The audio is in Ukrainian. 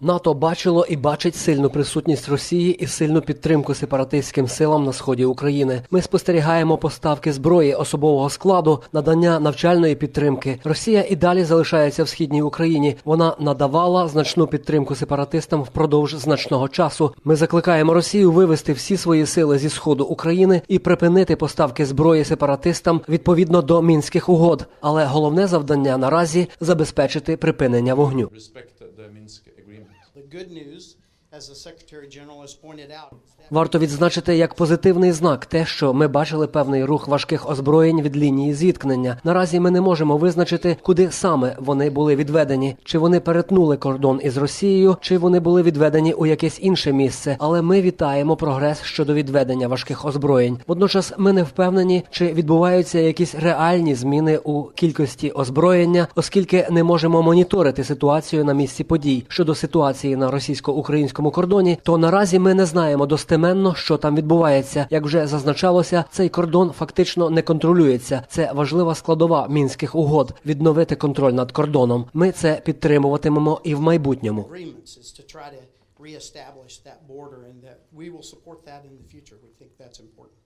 НАТО бачило і бачить сильну присутність Росії і сильну підтримку сепаратистським силам на сході України. Ми спостерігаємо поставки зброї особового складу, надання навчальної підтримки. Росія і далі залишається в східній Україні. Вона надавала значну підтримку сепаратистам впродовж значного часу. Ми закликаємо Росію вивести всі свої сили зі сходу України і припинити поставки зброї сепаратистам відповідно до мінських угод. Але головне завдання наразі забезпечити припинення вогню. Варто відзначити як позитивний знак те, що ми бачили певний рух важких озброєнь від лінії зіткнення. Наразі ми не можемо визначити, куди саме вони були відведені, чи вони перетнули кордон із Росією, чи вони були відведені у якесь інше місце. Але ми вітаємо прогрес щодо відведення важких озброєнь. Водночас ми не впевнені, чи відбуваються якісь реальні зміни у кількості озброєння, оскільки не можемо моніторити ситуацію на місці подій щодо ситуації на російсько-українському кордоні. То наразі ми не знаємо достеменно, що там відбувається. Як вже зазначалося, цей кордон фактично не контролюється. Це важлива складова мінських угод відновити контроль над кордоном. Ми це підтримуватимемо і в майбутньому. reestablish that border, and that we will support that in the future. We think that's important.